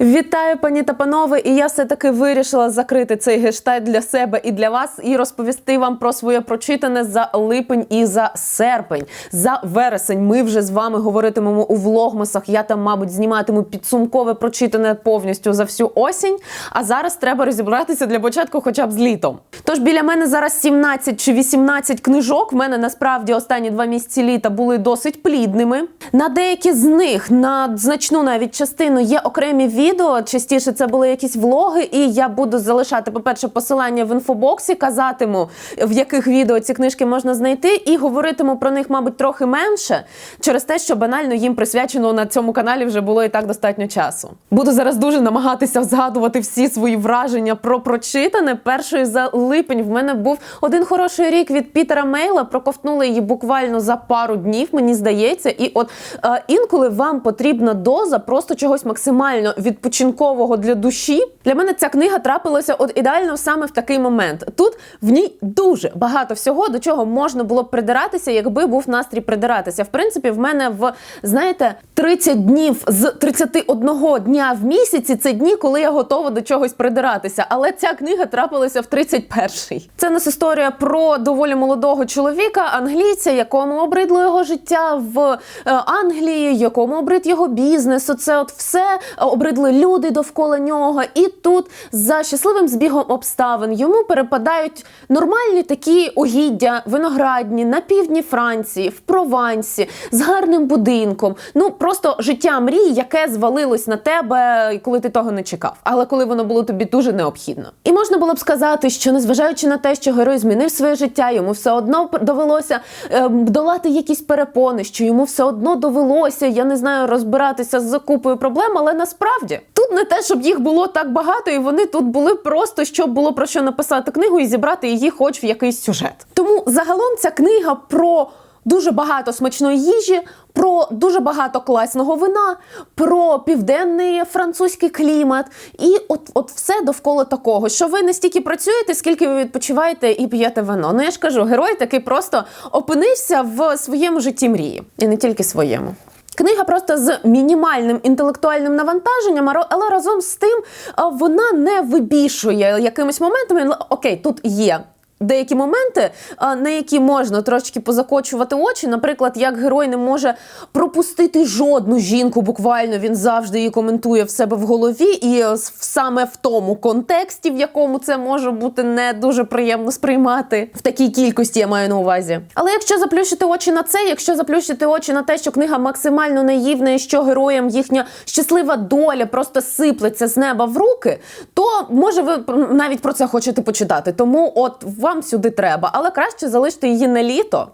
Вітаю, пані та панове! І я все таки вирішила закрити цей гештайт для себе і для вас і розповісти вам про своє прочитане за липень і за серпень. За вересень ми вже з вами говоритимемо у влогмасах. Я там, мабуть, зніматиму підсумкове прочитане повністю за всю осінь. А зараз треба розібратися для початку, хоча б з літом. Тож біля мене зараз 17 чи 18 книжок. В мене насправді останні два місяці літа були досить плідними. На деякі з них, на значну навіть частину, є окремі відео. Частіше це були якісь влоги, і я буду залишати, по-перше, посилання в інфобоксі, казатиму, в яких відео ці книжки можна знайти, і говоритиму про них, мабуть, трохи менше, через те, що банально їм присвячено на цьому каналі вже було і так достатньо часу. Буду зараз дуже намагатися згадувати всі свої враження про прочитане. Першою за липень в мене був один хороший рік від Пітера Мейла. Проковтнули її буквально за пару днів, мені здається. І от е, інколи вам потрібна доза просто чогось максимально відпочинкового для душі. Для мене ця книга трапилася от ідеально саме в такий момент. Тут в ній дуже багато всього, до чого можна було б придиратися, якби був настрій придиратися. В принципі, в мене в знаєте 30 днів з 31 дня в місяці це дні, коли я готова до чогось придиратися. Але ця книга трапилася в 31-й. Це нас історія про доволі молодого чоловіка, англійця, якому обридло його життя в е, Англії, якому обрид його бізнес. Оце от все е, обридли люди довкола нього. І тут за щасливим збігом обставин йому перепадають нормальні такі угіддя, виноградні на півдні Франції, в Провансі, з гарним будинком. Ну просто життя мрії, яке звалилось на тебе, коли ти того не чекав, але коли воно було тобі дуже необхідно. І можна було б сказати, що незважаючи на те, що герой змінив своє життя, йому все одно довелося е, долати якісь перепони, що йому все одно довелося, я не знаю, розбиратися з закупою проблем, але насправді тут не те, щоб їх було так багато, і вони тут були просто щоб було про що написати книгу і зібрати її, хоч в якийсь сюжет. Тому загалом ця книга про. Дуже багато смачної їжі, про дуже багато класного вина, про південний французький клімат, і от, от все довкола такого, що ви не стільки працюєте, скільки ви відпочиваєте і п'єте вино. Ну я ж кажу, герой такий просто опинився в своєму житті мрії, і не тільки своєму. Книга просто з мінімальним інтелектуальним навантаженням, але разом з тим вона не вибішує якимись моментами. Окей, тут є Деякі моменти, на які можна трошки позакочувати очі, наприклад, як герой не може пропустити жодну жінку, буквально він завжди її коментує в себе в голові, і саме в тому контексті, в якому це може бути не дуже приємно сприймати в такій кількості, я маю на увазі. Але якщо заплющити очі на це, якщо заплющити очі на те, що книга максимально наївна, і що героям їхня щаслива доля просто сиплеться з неба в руки, то може ви навіть про це хочете почитати. Тому от вам сюди треба, але краще залишити її на літо.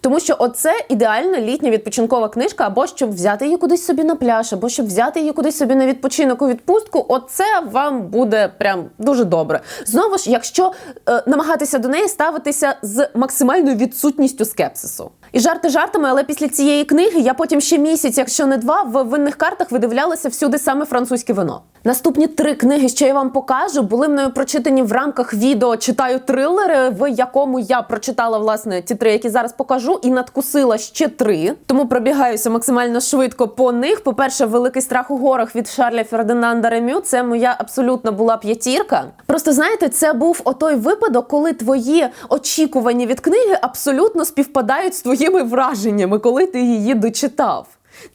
Тому що оце ідеальна літня відпочинкова книжка, або щоб взяти її кудись собі на пляж, або щоб взяти її кудись собі на відпочинок у відпустку. Оце вам буде прям дуже добре. Знову ж, якщо е, намагатися до неї ставитися з максимальною відсутністю скепсису. І жарти жартами, але після цієї книги я потім ще місяць, якщо не два, в винних картах видивлялася всюди саме французьке вино. Наступні три книги, що я вам покажу, були мною прочитані в рамках відео Читаю трилери, в якому я прочитала власне ті три, які зараз покажу, і надкусила ще три. Тому пробігаюся максимально швидко по них. По-перше, великий страх у горах від Шарля Фердинанда Ремю. Це моя абсолютно була п'ятірка. Просто знаєте, це був отой випадок, коли твої очікування від книги абсолютно співпадають з твоїми враженнями, коли ти її дочитав.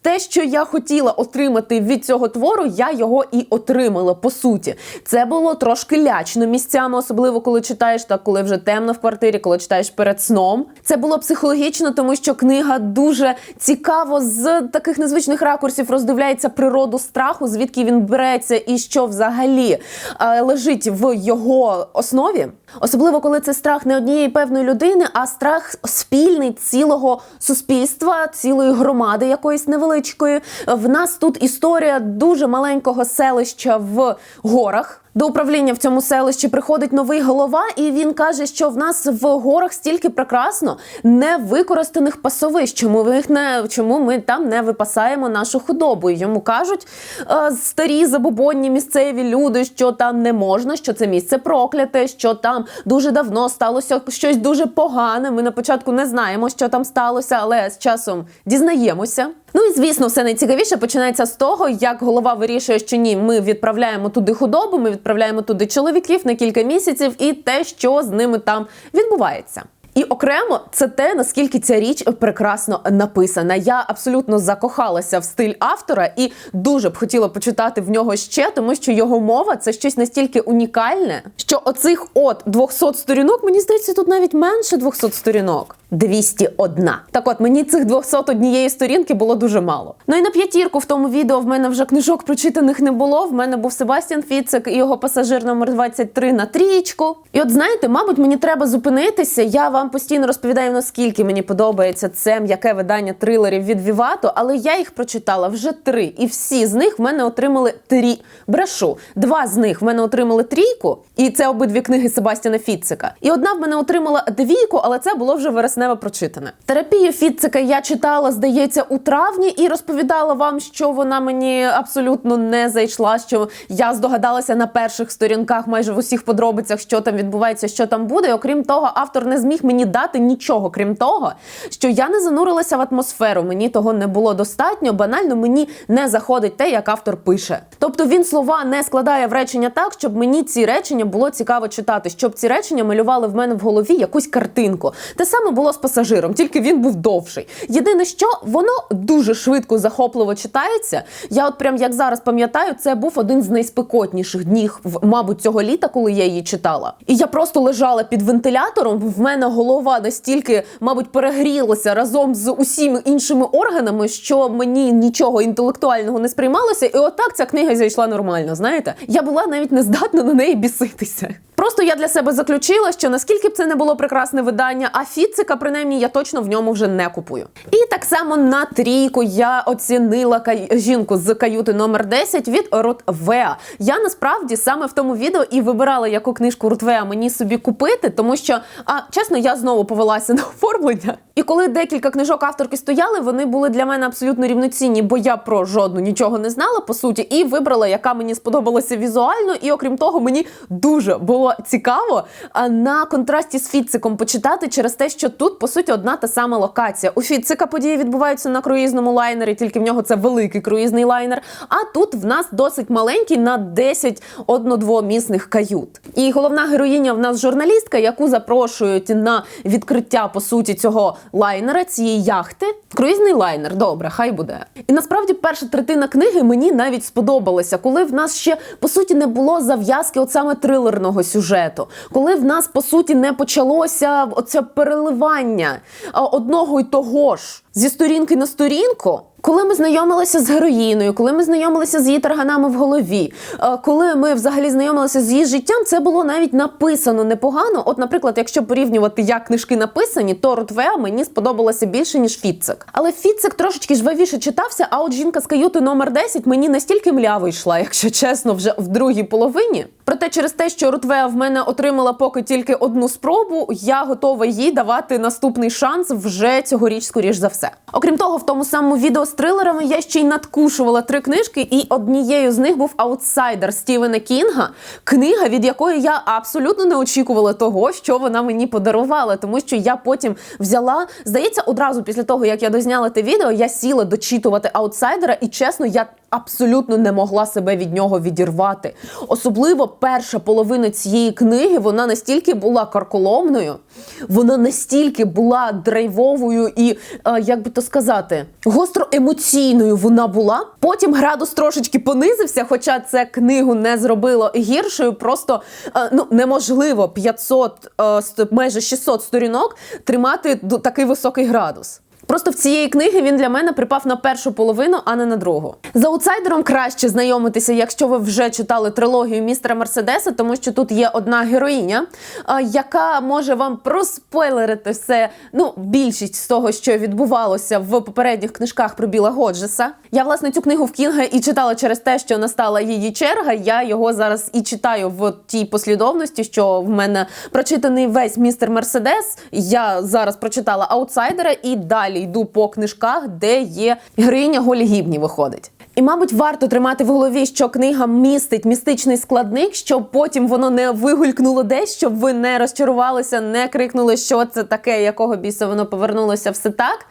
Те, що я хотіла отримати від цього твору, я його і отримала. По суті, це було трошки лячно місцями, особливо коли читаєш так, коли вже темно в квартирі, коли читаєш перед сном. Це було психологічно, тому що книга дуже цікаво з таких незвичних ракурсів роздивляється природу страху, звідки він береться і що взагалі е, лежить в його основі. Особливо коли це страх не однієї певної людини, а страх спільний цілого суспільства, цілої громади якоїсь невеличкої. В нас тут історія дуже маленького селища в горах. До управління в цьому селищі приходить новий голова, і він каже, що в нас в горах стільки прекрасно невикористаних пасовищ. Чому ви їх не чому ми там не випасаємо нашу худобу? І йому кажуть е, старі забобонні місцеві люди, що там не можна, що це місце прокляте, що там дуже давно сталося щось дуже погане. Ми на початку не знаємо, що там сталося, але з часом дізнаємося. Ну і звісно, все найцікавіше починається з того, як голова вирішує, що ні, ми відправляємо туди худобу, ми відправляємо туди чоловіків на кілька місяців, і те, що з ними там відбувається. І окремо це те, наскільки ця річ прекрасно написана. Я абсолютно закохалася в стиль автора і дуже б хотіла почитати в нього ще, тому що його мова це щось настільки унікальне, що оцих от 200 сторінок, мені здається, тут навіть менше 200 сторінок. 201. Так от мені цих 201 сторінки було дуже мало. Ну і на п'ятірку в тому відео в мене вже книжок прочитаних не було. В мене був Себастьян Фіцик і його пасажир номер 23 на трієчку. І от знаєте, мабуть, мені треба зупинитися. Я вам постійно розповідаю, наскільки мені подобається це м'яке видання трилерів від Вівато, але я їх прочитала вже три. І всі з них в мене отримали трі. Брешу. Два з них в мене отримали трійку, і це обидві книги Себастьяна Фіцика. І одна в мене отримала двійку, але це було вже вересневе прочитане. Терапію Фіцика я читала, здається, у травні і розповідала вам, що вона мені абсолютно не зайшла. Що я здогадалася на перших сторінках, майже в усіх подробицях, що там відбувається, що там буде. І, окрім того, автор не зміг мені дати нічого, крім того, що я не занурилася в атмосферу. Мені того не було достатньо. Банально мені не заходить те, як автор пише. Тобто він слова не складає в речення так, щоб мені ці речення було цікаво читати, щоб ці речення малювали в мене в голові якусь картинку. Те саме було з пасажиром, тільки він був довший. Єдине, що воно дуже швидко захопливо читається. Я, от прям як зараз пам'ятаю, це був один з найспекотніших днів, мабуть, цього літа, коли я її читала. І я просто лежала під вентилятором. В мене голова настільки, мабуть, перегрілася разом з усіма іншими органами, що мені нічого інтелектуального не сприймалося. І отак ця книга зайшла нормально. Знаєте, я була навіть не здатна на неї біситися. Просто я для себе заключила, що наскільки б це не було прекрасне видання, а Фіцика, принаймні, я точно в ньому вже не купую. І так само на трійку я оцінила кай- жінку з каюти номер 10 від Рутвеа. Я насправді саме в тому відео і вибирала, яку книжку Рутвеа мені собі купити, тому що, а чесно, я знову повелася на оформлення. І коли декілька книжок авторки стояли, вони були для мене абсолютно рівноцінні, бо я про жодну нічого не знала по суті, і вибрала, яка мені сподобалася візуально. І окрім того, мені дуже було цікаво на контрасті з Фіциком почитати через те, що тут по суті одна та сама локація. У Фіцика події відбуваються на круїзному лайнері, тільки в нього це великий круїзний лайнер. А тут в нас досить маленький на 10 одно-двомісних кают. І головна героїня в нас журналістка, яку запрошують на відкриття по суті цього лайнера, цієї яхти. Круїзний лайнер, добре, хай буде. І насправді перша третина книги мені навіть сподобалася, коли в нас ще по суті не було зав'язки, от саме трилерного сюжету, коли в нас по суті не почалося оце переливання одного й того ж зі сторінки на сторінку. Коли ми знайомилися з героїною, коли ми знайомилися з її тарганами в голові, е, коли ми взагалі знайомилися з її життям, це було навіть написано непогано. От, наприклад, якщо порівнювати, як книжки написані, то Ротвеа мені сподобалося більше ніж Фіцик. Але Фіцик трошечки жвавіше читався. А от жінка з каюти номер 10 мені настільки мляво йшла, якщо чесно, вже в другій половині. Проте через те, що Рутвеа в мене отримала поки тільки одну спробу, я готова їй давати наступний шанс вже цьогоріч, скоріш за все. Окрім того, в тому самому відео з трилерами я ще й надкушувала три книжки, і однією з них був аутсайдер Стівена Кінга, книга, від якої я абсолютно не очікувала того, що вона мені подарувала, тому що я потім взяла, здається, одразу після того, як я дозняла те відео, я сіла дочитувати аутсайдера, і чесно, я абсолютно не могла себе від нього відірвати. Особливо перша половина цієї книги вона настільки була карколомною, вона настільки була драйвовою і, е, як би то сказати, гостроемоційною вона була. Потім градус трошечки понизився, хоча це книгу не зробило гіршою. Просто е, ну неможливо 500, е, майже 600 сторінок тримати такий високий градус. Просто в цієї книги він для мене припав на першу половину, а не на другу. З аутсайдером краще знайомитися, якщо ви вже читали трилогію містера Мерседеса, тому що тут є одна героїня, яка може вам проспойлерити все. Ну, більшість з того, що відбувалося в попередніх книжках про Біла Годжеса. Я власне цю книгу в Кінга і читала через те, що настала її черга. Я його зараз і читаю в тій послідовності, що в мене прочитаний весь містер Мерседес. Я зараз прочитала аутсайдера і далі йду по книжках, де є героїня Голі Гібні виходить. І, мабуть, варто тримати в голові, що книга містить містичний складник, щоб потім воно не вигулькнуло десь, щоб ви не розчарувалися, не крикнули, що це таке, якого біса воно повернулося все так.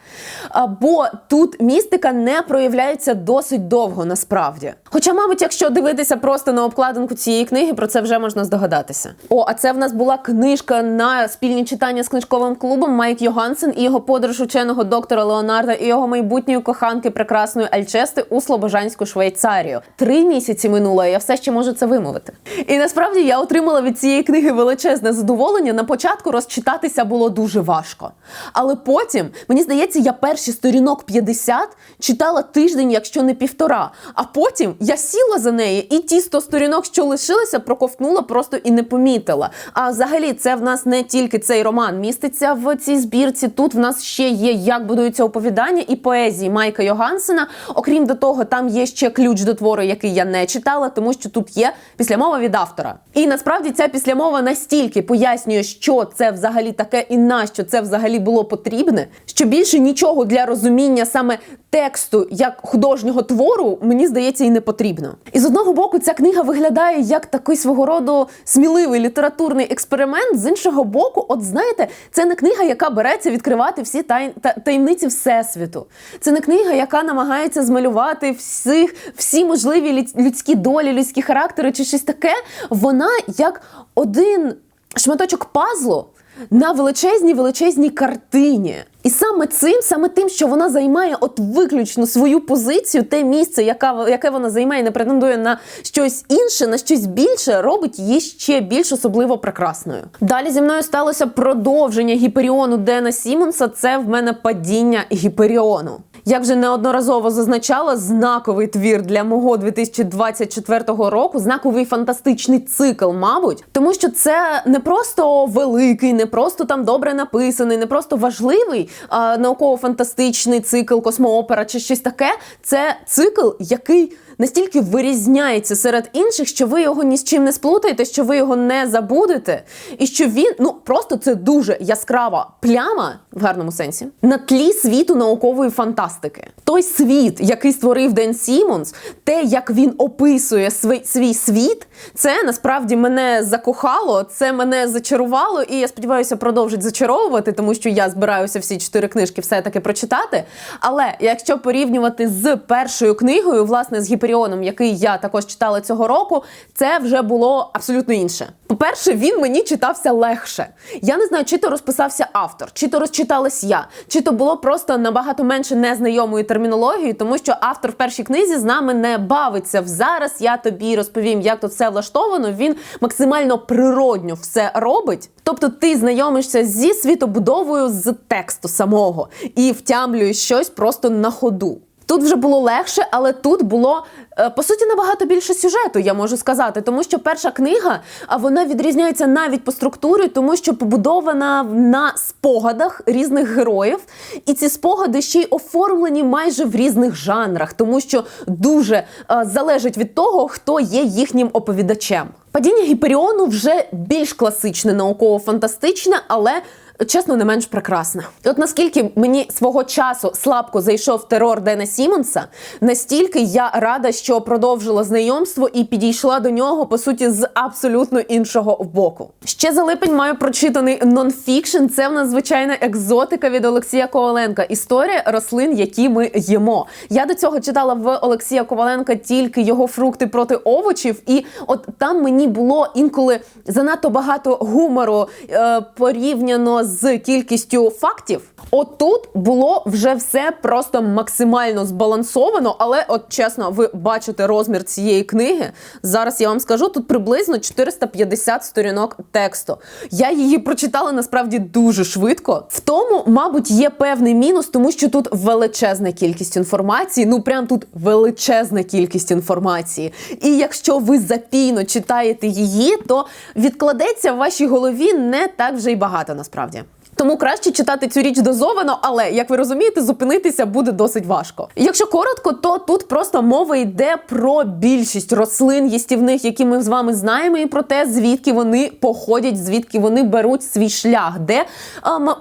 Бо тут містика не проявляється досить довго насправді. Хоча, мабуть, якщо дивитися просто на обкладинку цієї книги, про це вже можна здогадатися. О, а це в нас була книжка на спільні читання з книжковим клубом Майк Йогансен і його подорож ученого доктора Леонарда і його майбутньої коханки прекрасної Альчести у Слобожанську Швейцарію. Три місяці минуло, а я все ще можу це вимовити. І насправді я отримала від цієї книги величезне задоволення. На початку розчитатися було дуже важко. Але потім, мені здається, я перші сторінок 50 читала тиждень, якщо не півтора. А потім я сіла за неї, і ті 100 сторінок, що лишилися, проковтнула просто і не помітила. А взагалі, це в нас не тільки цей роман міститься в цій збірці. Тут в нас ще є як будуються оповідання і поезії Майка Йогансена. Окрім до того, там є ще ключ до твору, який я не читала, тому що тут є післямова від автора. І насправді ця післямова настільки пояснює, що це взагалі таке і на що це взагалі було потрібне, що більше нічого для розуміння саме тексту як художнього твору, мені здається, і не потрібно. І з одного боку, ця книга виглядає як такий свого роду сміливий літературний експеримент. З іншого боку, от знаєте, це не книга, яка береться відкривати всі тай... та- таємниці всесвіту. Це не книга, яка намагається змалювати всіх, всі можливі людські долі, людські характери чи щось таке. Вона як один шматочок пазлу на величезній величезній картині. І саме цим, саме тим, що вона займає от виключно свою позицію, те місце, яка, яке вона займає, не претендує на щось інше, на щось більше, робить її ще більш особливо прекрасною. Далі зі мною сталося продовження гіперіону Дена Сімонса. Це в мене падіння гіперіону. Як вже неодноразово зазначала, знаковий твір для мого 2024 року, знаковий фантастичний цикл, мабуть, тому що це не просто великий, не просто там добре написаний, не просто важливий науково-фантастичний цикл, космоопера чи щось таке. Це цикл, який настільки вирізняється серед інших, що ви його ні з чим не сплутаєте, що ви його не забудете, і що він ну просто це дуже яскрава пляма в гарному сенсі на тлі світу наукової фантастики. Той світ, який створив Ден Сімонс, те, як він описує свій, свій світ, це насправді мене закохало, це мене зачарувало, і я сподіваюся, продовжить зачаровувати, тому що я збираюся всі чотири книжки все-таки прочитати. Але якщо порівнювати з першою книгою, власне, з Гіперіоном, який я також читала цього року, це вже було абсолютно інше. По-перше, він мені читався легше. Я не знаю, чи то розписався автор, чи то розчиталась я, чи то було просто набагато менше незнайомої термінології, тому що автор в першій книзі з нами не бавиться в зараз. Я тобі розповім, як тут все влаштовано. Він максимально природньо все робить. Тобто, ти знайомишся зі світобудовою з тексту самого і втямлюєш щось просто на ходу. Тут вже було легше, але тут було е, по суті набагато більше сюжету, я можу сказати, тому що перша книга а вона відрізняється навіть по структурі, тому що побудована на спогадах різних героїв, і ці спогади ще й оформлені майже в різних жанрах, тому що дуже е, залежить від того, хто є їхнім оповідачем. Падіння Гіперіону вже більш класичне, науково-фантастичне, але чесно, не менш прекрасна. От наскільки мені свого часу слабко зайшов терор Дена Сімонса, настільки я рада, що продовжила знайомство і підійшла до нього по суті з абсолютно іншого боку. Ще за липень маю прочитаний нонфікшн. Це в нас звичайна екзотика від Олексія Коваленка. Історія рослин, які ми їмо. Я до цього читала в Олексія Коваленка тільки його фрукти проти овочів, і от там мені було інколи занадто багато гумору е, порівняно з кількістю фактів. Отут було вже все просто максимально збалансовано, але от чесно, ви бачите розмір цієї книги. Зараз я вам скажу, тут приблизно 450 сторінок тексту. Я її прочитала насправді дуже швидко. В тому, мабуть, є певний мінус, тому що тут величезна кількість інформації. Ну прям тут величезна кількість інформації. І якщо ви запійно читаєте її, то відкладеться в вашій голові не так вже й багато насправді. Тому краще читати цю річ дозовано, але як ви розумієте, зупинитися буде досить важко. Якщо коротко, то тут просто мова йде про більшість рослин їстівних, які ми з вами знаємо, і про те, звідки вони походять, звідки вони беруть свій шлях, де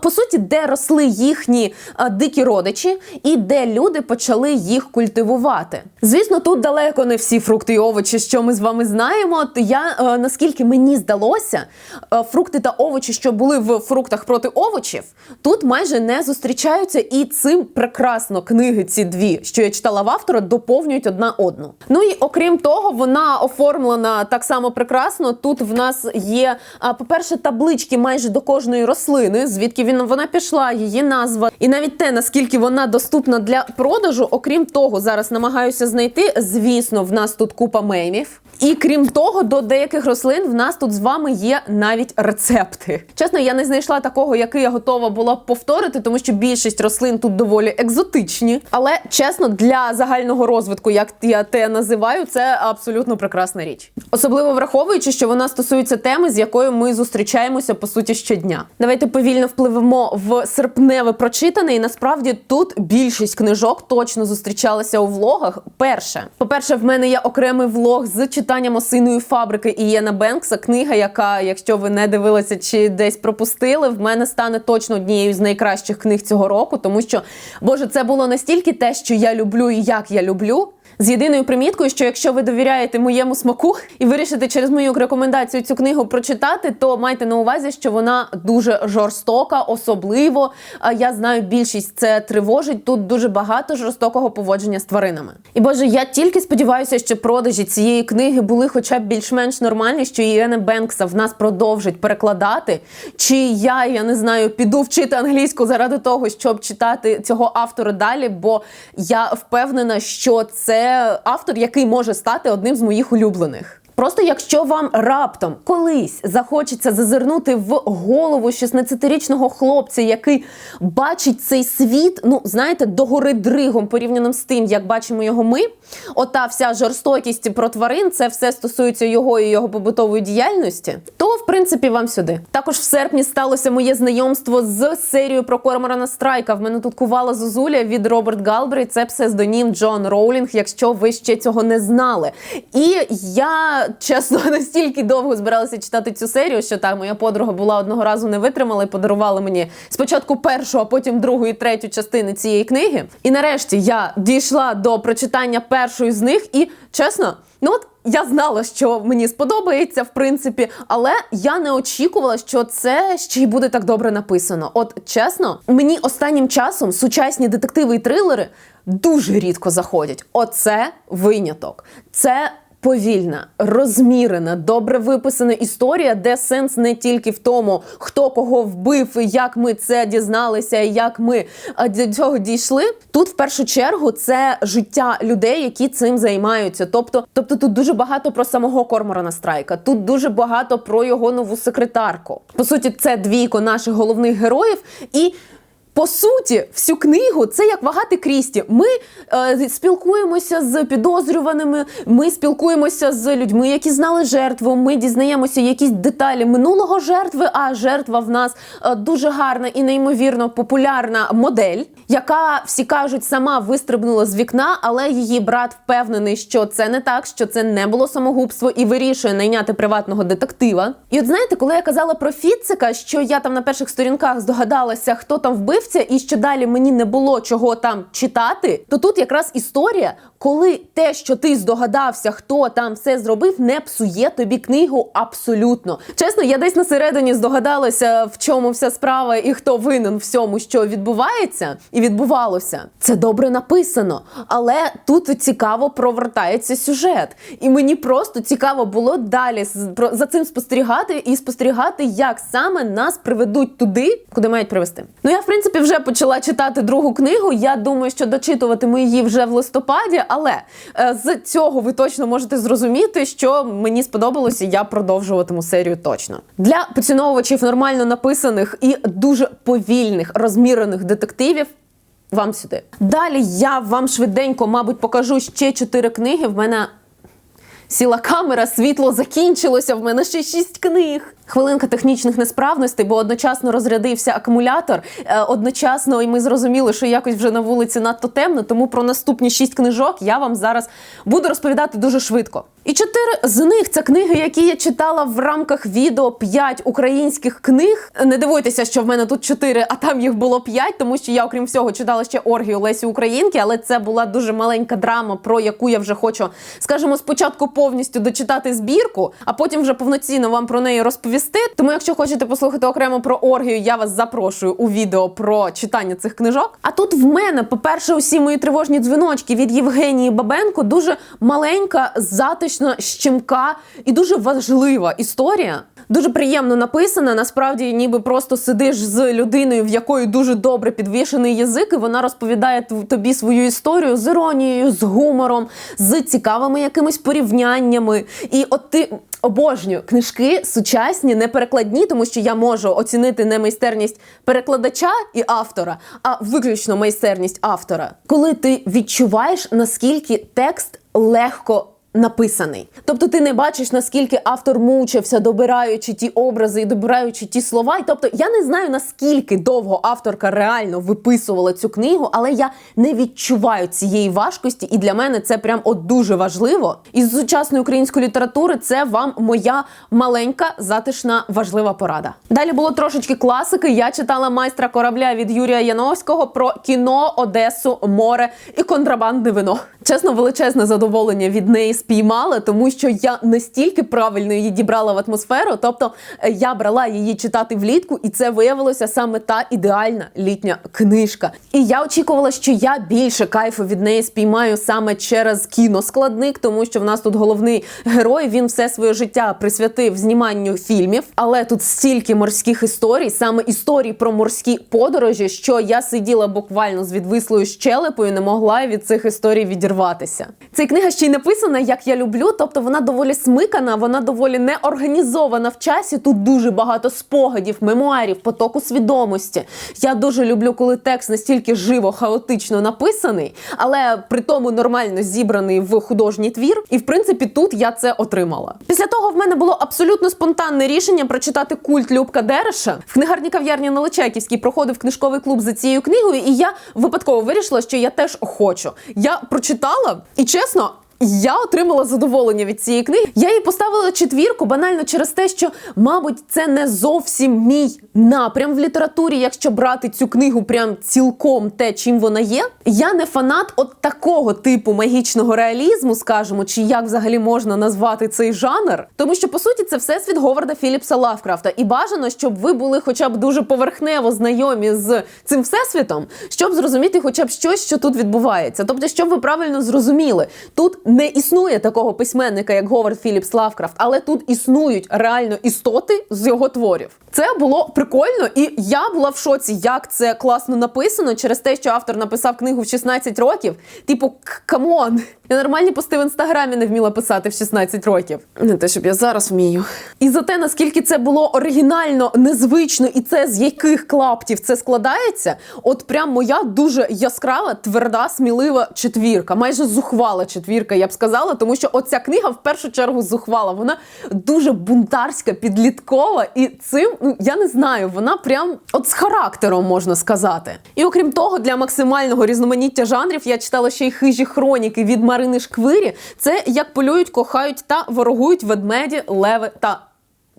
по суті, де росли їхні дикі родичі, і де люди почали їх культивувати. Звісно, тут далеко не всі фрукти і овочі, що ми з вами знаємо. Я наскільки мені здалося, фрукти та овочі, що були в фруктах проти овочів, овочів тут майже не зустрічаються, і цим прекрасно книги ці дві, що я читала в автора, доповнюють одна одну. Ну і окрім того, вона оформлена так само прекрасно. Тут в нас є, по-перше, таблички майже до кожної рослини, звідки він вона пішла, її назва, і навіть те, наскільки вона доступна для продажу. Окрім того, зараз намагаюся знайти. Звісно, в нас тут купа мемів. І крім того, до деяких рослин в нас тут з вами є навіть рецепти. Чесно, я не знайшла такого, який я готова була повторити, тому що більшість рослин тут доволі екзотичні. Але чесно, для загального розвитку, як я те називаю, це абсолютно прекрасна річ. Особливо враховуючи, що вона стосується теми, з якою ми зустрічаємося по суті щодня. Давайте повільно впливемо в серпневе прочитане, і насправді тут більшість книжок точно зустрічалася у влогах. Перше, по-перше, в мене є окремий влог з читанням осиної фабрики Ієна Бенкса. Книга, яка, якщо ви не дивилися чи десь пропустили, в мене стане точно однією з найкращих книг цього року, тому що боже, це було настільки те, що я люблю і як я люблю. З єдиною приміткою, що якщо ви довіряєте моєму смаку і вирішите через мою рекомендацію цю книгу прочитати, то майте на увазі, що вона дуже жорстока, особливо я знаю, більшість це тривожить. Тут дуже багато жорстокого поводження з тваринами. І боже, я тільки сподіваюся, що продажі цієї книги були, хоча б більш-менш нормальні, що Іена Бенкса в нас продовжить перекладати. Чи я, я не знаю, піду вчити англійську заради того, щоб читати цього автора далі, бо я впевнена, що це автор, який може стати одним з моїх улюблених. Просто якщо вам раптом колись захочеться зазирнути в голову 16-річного хлопця, який бачить цей світ, ну знаєте, догори дригом порівняно з тим, як бачимо його ми. Ота вся жорстокість про тварин, це все стосується його і його побутової діяльності, то в принципі вам сюди. Також в серпні сталося моє знайомство з серією про Корморана Страйка. В мене тут кувала Зозуля від Роберт Галбрей. Це псевдонім Джон Роулінг, якщо ви ще цього не знали. І я чесно настільки довго збиралася читати цю серію, що так моя подруга була одного разу не витримала і подарувала мені спочатку першу, а потім другу і третю частини цієї книги. І нарешті я дійшла до прочитання першої з них, і чесно, ну от. Я знала, що мені сподобається, в принципі, але я не очікувала, що це ще й буде так добре написано. От чесно, мені останнім часом сучасні детективи і трилери дуже рідко заходять. Оце виняток. Це повільна, розмірена, добре виписана історія, де сенс не тільки в тому, хто кого вбив, як ми це дізналися, як ми до цього дійшли. Тут в першу чергу це життя людей, які цим займаються. Тобто, тобто тут дуже багато про самого Корморана Страйка, тут дуже багато про його нову секретарку. По суті, це двійко наших головних героїв і. По суті, всю книгу це як вагати крісті. Ми е, спілкуємося з підозрюваними, ми спілкуємося з людьми, які знали жертву. Ми дізнаємося якісь деталі минулого жертви. А жертва в нас е, дуже гарна і неймовірно популярна модель, яка всі кажуть, сама вистрибнула з вікна, але її брат впевнений, що це не так, що це не було самогубство, і вирішує найняти приватного детектива. І от знаєте, коли я казала про Фіцика, що я там на перших сторінках здогадалася, хто там вбив вбивця, і що далі мені не було чого там читати, то тут якраз історія коли те, що ти здогадався, хто там все зробив, не псує тобі книгу абсолютно. Чесно, я десь на середині здогадалася, в чому вся справа і хто винен всьому, що відбувається і відбувалося. Це добре написано, але тут цікаво провертається сюжет. І мені просто цікаво було далі за цим спостерігати і спостерігати, як саме нас приведуть туди, куди мають привести. Ну я в принципі вже почала читати другу книгу. Я думаю, що дочитуватиму її вже в листопаді, але е, з цього ви точно можете зрозуміти, що мені сподобалося, і я продовжуватиму серію точно. Для поціновувачів нормально написаних і дуже повільних розмірених детективів. Вам сюди. Далі я вам швиденько, мабуть, покажу ще чотири книги. В мене Сіла камера, світло закінчилося. В мене ще шість книг. Хвилинка технічних несправностей, бо одночасно розрядився акумулятор. е, Одночасно, і ми зрозуміли, що якось вже на вулиці надто темно. Тому про наступні шість книжок я вам зараз буду розповідати дуже швидко. І чотири з них це книги, які я читала в рамках відео п'ять українських книг. Не дивуйтеся, що в мене тут чотири, а там їх було п'ять, тому що я, окрім всього, читала ще Оргію Лесі Українки, але це була дуже маленька драма, про яку я вже хочу, скажімо, спочатку повністю дочитати збірку, а потім вже повноцінно вам про неї розповісти. Тому, якщо хочете послухати окремо про Оргію, я вас запрошую у відео про читання цих книжок. А тут в мене, по-перше, усі мої тривожні дзвіночки від Євгенії Бабенко дуже маленька, затишна, щемка і дуже важлива історія. Дуже приємно написана. Насправді, ніби просто сидиш з людиною, в якої дуже добре підвішений язик, і вона розповідає тобі свою історію з іронією, з гумором, з цікавими якимись порівняннями. І от ти обожнюю книжки сучасні, не перекладні, тому що я можу оцінити не майстерність перекладача і автора, а виключно майстерність автора. Коли ти відчуваєш, наскільки текст легко написаний. Тобто ти не бачиш, наскільки автор мучився, добираючи ті образи і добираючи ті слова. І тобто я не знаю, наскільки довго авторка реально виписувала цю книгу, але я не відчуваю цієї важкості, і для мене це прям от дуже важливо. Із сучасної української літератури це вам моя маленька, затишна, важлива порада. Далі було трошечки класики. Я читала майстра корабля від Юрія Яновського про кіно, Одесу, море і контрабандне вино. Чесно, величезне задоволення від неї спіймала, тому що я настільки правильно її дібрала в атмосферу. Тобто е, я брала її читати влітку, і це виявилося саме та ідеальна літня книжка. І я очікувала, що я більше кайфу від неї спіймаю саме через кіноскладник, тому що в нас тут головний герой. Він все своє життя присвятив зніманню фільмів, але тут стільки морських історій, саме історій про морські подорожі, що я сиділа буквально з відвислою щелепою, не могла від цих історій відірватися. Ця книга ще й написана, як я люблю, тобто вона доволі смикана, вона доволі неорганізована в часі. Тут дуже багато спогадів, мемуарів, потоку свідомості. Я дуже люблю, коли текст настільки живо, хаотично написаний, але при тому нормально зібраний в художній твір. І в принципі тут я це отримала. Після того в мене було абсолютно спонтанне рішення прочитати культ Любка Дереша. В книгарні кав'ярні на Личаківській проходив книжковий клуб за цією книгою, і я випадково вирішила, що я теж хочу. Я прочитала і чесно. Я отримала задоволення від цієї книги. Я їй поставила четвірку банально через те, що, мабуть, це не зовсім мій напрям в літературі, якщо брати цю книгу прям цілком те, чим вона є. Я не фанат от такого типу магічного реалізму, скажімо, чи як взагалі можна назвати цей жанр. Тому що по суті це всесвіт Говарда Філіпса Лавкрафта. І бажано, щоб ви були хоча б дуже поверхнево знайомі з цим всесвітом, щоб зрозуміти хоча б щось, що тут відбувається. Тобто, щоб ви правильно зрозуміли, тут не існує такого письменника, як Говард Філіпс Лавкрафт, але тут існують реально істоти з його творів. Це було прикольно, і я була в шоці, як це класно написано через те, що автор написав книгу в 16 років. Типу, камон. Я нормальні пости в інстаграмі не вміла писати в 16 років. Не те, щоб я зараз вмію. І за те, наскільки це було оригінально, незвично, і це з яких клаптів це складається, от прям моя дуже яскрава, тверда, смілива четвірка, майже зухвала четвірка, я б сказала, тому що оця книга в першу чергу зухвала. Вона дуже бунтарська, підліткова, і цим ну я не знаю, вона прям от з характером можна сказати. І окрім того, для максимального різноманіття жанрів я читала ще й хижі хроніки від Марини Шквирі. Це як полюють, кохають та ворогують ведмеді, леви та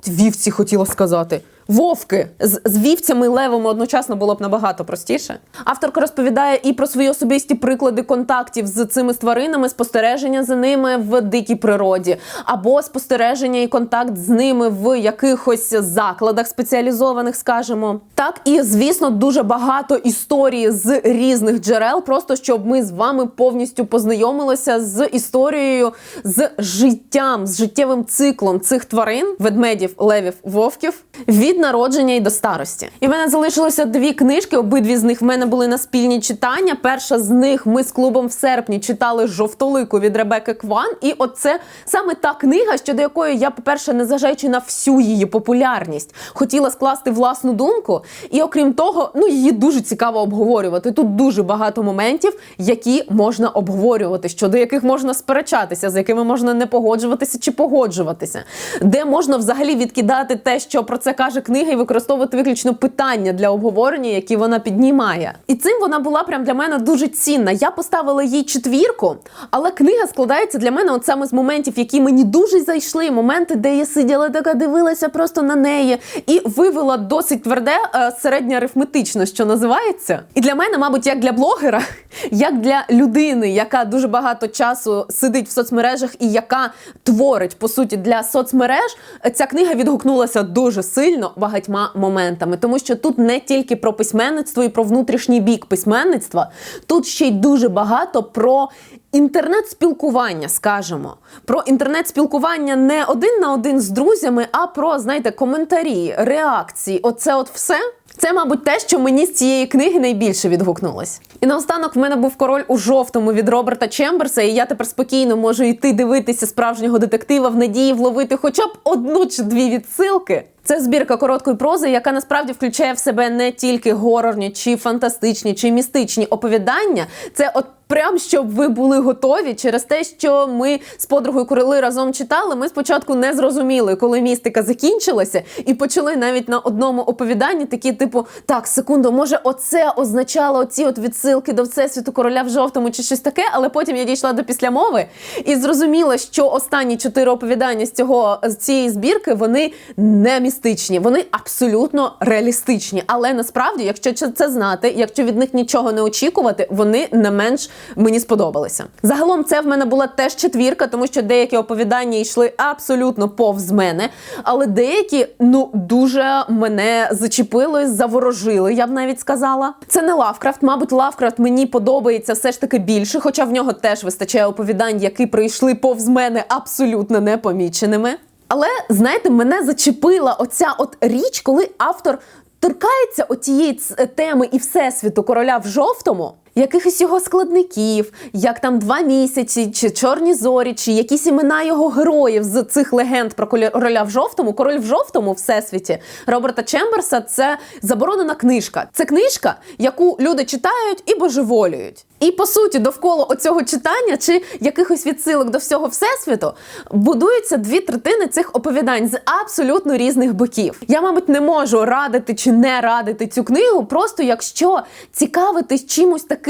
вівці, хотіла сказати. Вовки з, з вівцями і левами одночасно було б набагато простіше. Авторка розповідає і про свої особисті приклади контактів з цими тваринами, спостереження за ними в дикій природі, або спостереження і контакт з ними в якихось закладах спеціалізованих, скажімо. Так і звісно, дуже багато історій з різних джерел, просто щоб ми з вами повністю познайомилися з історією, з життям, з життєвим циклом цих тварин, ведмедів, левів, вовків від народження і до старості. І в мене залишилося дві книжки. Обидві з них в мене були на спільні читання. Перша з них ми з клубом в серпні читали жовтолику від Ребеки Кван. І оце саме та книга, щодо якої я, по-перше, незважаючи на всю її популярність, хотіла скласти власну думку. І окрім того, ну її дуже цікаво обговорювати. Тут дуже багато моментів, які можна обговорювати, щодо яких можна сперечатися, з якими можна не погоджуватися чи погоджуватися, де можна взагалі відкидати те, що про це каже книга, і використовувати виключно питання для обговорення, які вона піднімає. І цим вона була прям для мене дуже цінна. Я поставила їй четвірку, але книга складається для мене от саме з моментів, які мені дуже зайшли. Моменти, де я сиділа така, дивилася просто на неї і вивела досить тверде е, середнє арифметично, що називається. І для мене, мабуть, як для блогера, як для людини, яка дуже багато часу сидить в соцмережах і яка творить по суті для соцмереж, ця книга відгукнулася дуже сильно багатьма моментами, тому що тут не тільки про письменництво і про внутрішній бік письменництва, тут ще й дуже багато про. Інтернет-спілкування, скажімо, про інтернет-спілкування не один на один з друзями, а про, знаєте, коментарі, реакції. Оце от все. Це, мабуть, те, що мені з цієї книги найбільше відгукнулось. І наостанок в мене був король у жовтому від Роберта Чемберса, і я тепер спокійно можу йти дивитися справжнього детектива в надії вловити хоча б одну чи дві відсилки. Це збірка короткої прози, яка насправді включає в себе не тільки горорні, чи фантастичні, чи містичні оповідання. Це от прям щоб ви були готові через те, що ми з подругою Курили разом читали. Ми спочатку не зрозуміли, коли містика закінчилася, і почали навіть на одному оповіданні такі, типу, так, секунду, може, оце означало оці от відсилки до всесвіту короля в жовтому чи щось таке, але потім я дійшла до післямови і зрозуміла, що останні чотири оповідання з цього з цієї збірки вони не містичні, вони абсолютно реалістичні. Але насправді, якщо це знати, якщо від них нічого не очікувати, вони не менш мені сподобалися. Загалом це в мене була теж четвірка, тому що деякі оповідання йшли абсолютно повз мене, але деякі ну дуже мене зачепили, заворожили. Я б навіть сказала. Це не Лавкрафт. Мабуть, Лавкрафт мені подобається все ж таки більше, хоча в нього теж вистачає оповідань, які прийшли повз мене абсолютно непоміченими. Але знаєте, мене зачепила оця от річ, коли автор торкається отієї теми і всесвіту короля в жовтому. Якихось його складників, як там два місяці, чи чорні зорі, чи якісь імена його героїв з цих легенд про короля в жовтому. Король в жовтому всесвіті Роберта Чемберса це заборонена книжка. Це книжка, яку люди читають і божеволюють. І по суті, довкола оцього читання чи якихось відсилок до всього всесвіту будуються дві третини цих оповідань з абсолютно різних боків. Я, мабуть, не можу радити чи не радити цю книгу, просто якщо цікавитись чимось таким.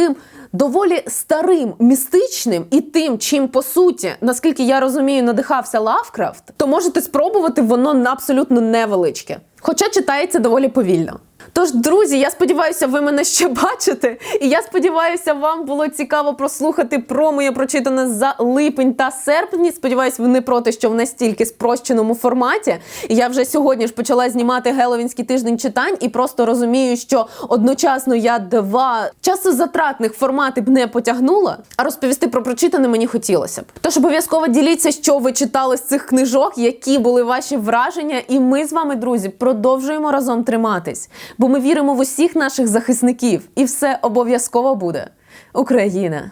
Доволі старим, містичним і тим, чим по суті, наскільки я розумію, надихався Лавкрафт, то можете спробувати воно абсолютно невеличке. Хоча читається доволі повільно. Тож, друзі, я сподіваюся, ви мене ще бачите. І я сподіваюся, вам було цікаво прослухати про моє прочитане за липень та серпень. Сподіваюсь, ви не проти, що в настільки спрощеному форматі. Я вже сьогодні ж почала знімати геловінський тиждень читань і просто розумію, що одночасно я два часозатратних формати б не потягнула, а розповісти про прочитане мені хотілося б. Тож обов'язково діліться, що ви читали з цих книжок, які були ваші враження. І ми з вами, друзі, продовжуємо разом триматись, бо ми віримо в усіх наших захисників, і все обов'язково буде. Україна!